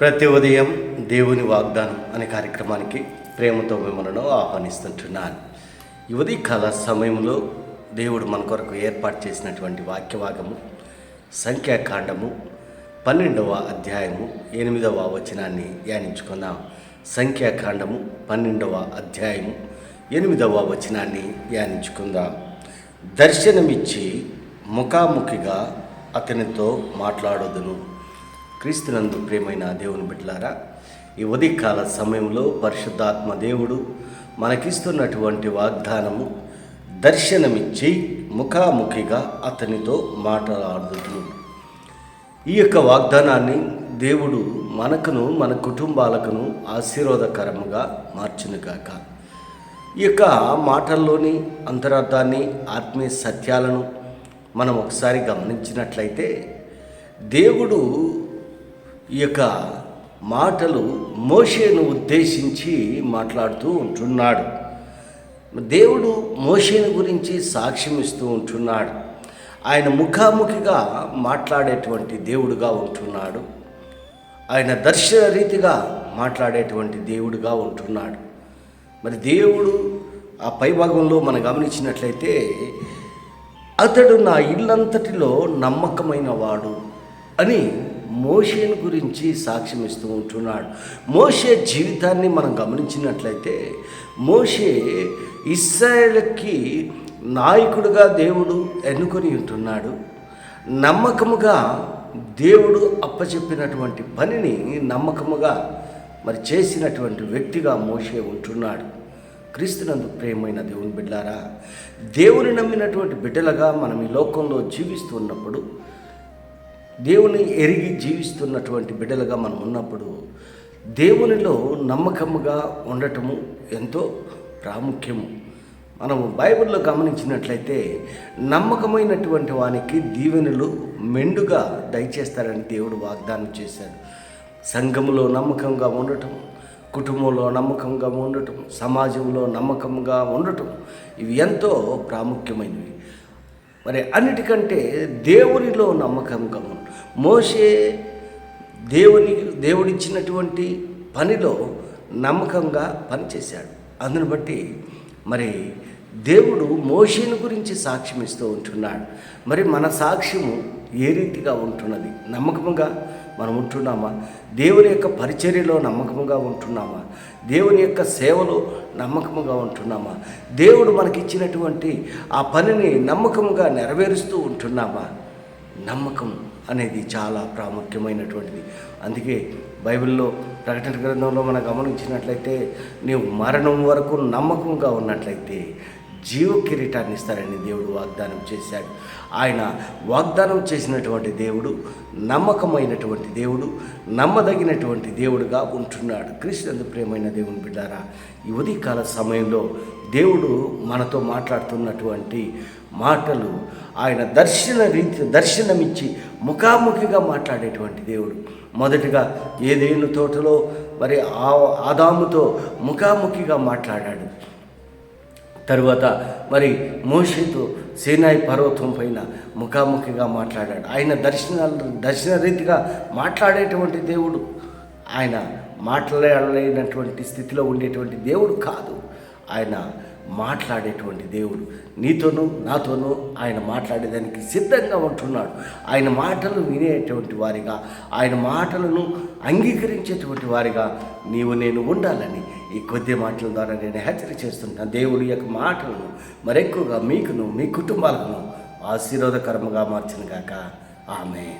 ప్రతి ఉదయం దేవుని వాగ్దానం అనే కార్యక్రమానికి ప్రేమతో మిమ్మల్ని ఆహ్వానిస్తుంటున్నాను. ఈ ఉదయకాల సమయంలో దేవుడు మన కొరకు ఏర్పాటు చేసినటువంటి వాక్యవాగము సంఖ్యాకాండము పన్నెండవ అధ్యాయము ఎనిమిదవ వచనాన్ని ధ్యానించుకుందాం. సంఖ్యాకాండము పన్నెండవ అధ్యాయము ఎనిమిదవ వచనాన్ని ధ్యానించుకుందాం. దర్శనమిచ్చి ముఖాముఖిగా అతనితో మాట్లాడదును. క్రీస్తునందు ప్రియమైన దేవుని బిడ్డలారా ఈ ఉదయకాల సమయంలో పరిశుద్ధాత్మ దేవుడు మనకిస్తున్నటువంటి వాగ్దానము దర్శనమిచ్చి ముఖాముఖిగా అతనితో మాట్లాడుతున్నాడు ఈ యొక్క వాగ్దానాన్ని దేవుడు మనకును మన కుటుంబాలకును ఆశీర్వాదకరముగా మార్చునుగాక. ఈ యొక్క మాటల్లోని అంతరార్థాన్ని ఆత్మీయ సత్యాలను మనం ఒకసారి గమనించినట్లయితే దేవుడు ఈ యొక్క మాటలు మోషేను ఉద్దేశించి మాట్లాడుతూ ఉంటున్నాడు. దేవుడు మోషేను గురించి సాక్ష్యం ఇస్తూ ఉంటున్నాడు. ఆయన ముఖాముఖిగా మాట్లాడేటువంటి దేవుడుగా ఉంటున్నాడు. ఆయన దర్శన రీతిగా మాట్లాడేటువంటి దేవుడుగా ఉంటున్నాడు. మరి దేవుడు ఆ పైభాగంలో మనం గమనించినట్లయితే అతడు నా ఇల్లంతటిలో నమ్మకమైన వాడు అని మోషేను గురించి సాక్ష్యం ఇస్తూ ఉంటున్నాడు. మోషే జీవితాన్ని మనం గమనించినట్లయితే మోషే ఇస్రాయేల్కి నాయకుడుగా దేవుడు ఎన్నుకొని ఉంటున్నాడు. నమ్మకముగా దేవుడు అప్పచెప్పినటువంటి పనిని నమ్మకముగా మరి చేసినటువంటి వ్యక్తిగా మోషే ఉంటున్నాడు. క్రీస్తునందు ప్రేమైన దేవుని బిడ్డారా దేవుని నమ్మినటువంటి బిడ్డలుగా మనం ఈ లోకంలో జీవిస్తున్నప్పుడు దేవుని ఎరిగి జీవిస్తున్నటువంటి బిడ్డలుగా మనం ఉన్నప్పుడు దేవునిలో నమ్మకముగా ఉండటము ఎంతో ప్రాముఖ్యము. మనము బైబిల్లో గమనించినట్లయితే నమ్మకమైనటువంటి వానికి దీవెనలు మెండుగా దయచేస్తారని దేవుడు వాగ్దానం చేశాడు. సంఘములో నమ్మకంగా ఉండటం కుటుంబంలో నమ్మకంగా ఉండటం సమాజంలో నమ్మకంగా ఉండటం ఇవి ఎంతో ప్రాముఖ్యమైనవి. మరి అన్నిటికంటే దేవునిలో నమ్మకంగా ఉండు మోసే దేవుని దేవుడిచ్చినటువంటి పనిలో నమ్మకంగా పనిచేశాడు. అందుని బట్టి మరి దేవుడు మోషేను గురించి సాక్ష్యం ఇస్తూ ఉంటున్నాడు. మరి మన సాక్ష్యము ఏ రీతిగా ఉంటున్నది? నమ్మకముగా? మనం ఉంటున్నామా? దేవుని యొక్క పరిచర్యలో నమ్మకముగా ఉంటున్నామా? దేవుని యొక్క సేవలో నమ్మకముగా ఉంటున్నామా? దేవుడు మనకిచ్చినటువంటి ఆ పనిని నమ్మకంగా నెరవేరుస్తూ ఉంటున్నామా? నమ్మకం అనేది చాలా ప్రాముఖ్యమైనటువంటిది. అందుకే బైబిల్లో ప్రకటన గ్రంథంలో మనం గమనించినట్లయితే నీవు మరణం వరకు నమ్మకంగా ఉన్నట్లయితే జీవ కిరీటాన్ని ఇస్తారని దేవుడు వాగ్దానం చేశాడు. ఆయన వాగ్దానం చేసినటువంటి దేవుడు నమ్మకమైనటువంటి దేవుడు నమ్మదగినటువంటి దేవుడుగా ఉంటున్నాడు. క్రీస్తునందు ప్రేమైన దేవుని బిడ్డారా ఈ ఉదయకాల సమయంలో దేవుడు మనతో మాట్లాడుతున్నటువంటి మాటలు ఆయన దర్శన రీతి దర్శనమిచ్చి ముఖాముఖిగా మాట్లాడేటువంటి దేవుడు. మొదటిగా ఏదేను తోటలో మరి ఆ ఆదాముతో ముఖాముఖిగా మాట్లాడాడు. తరువాత మరి మోషేతో సేనాయి పర్వతం పైన ముఖాముఖిగా మాట్లాడాడు. ఆయన దర్శనాలు దర్శన రీతిగా మాట్లాడేటువంటి దేవుడు. ఆయన మాట్లాడలేనటువంటి స్థితిలో ఉండేటువంటి దేవుడు కాదు. ఆయన మాట్లాడేటువంటి దేవుడు. నీతోనూ నాతోనూ ఆయన మాట్లాడేదానికి సిద్ధంగా ఉంటున్నాడు. ఆయన మాటలు వినేటువంటి వారిగా ఆయన మాటలను అంగీకరించేటువంటి వారిగా నీవు నేను ఉండాలని ఈ కొద్ది మాటల ద్వారా నేను హెచ్చరిక చేస్తుంటాను. దేవుడి యొక్క మాటలను మరెక్కువగా మీకును మీ కుటుంబాలను ఆశీర్వాదకరముగా మార్చిన గాక. ఆమె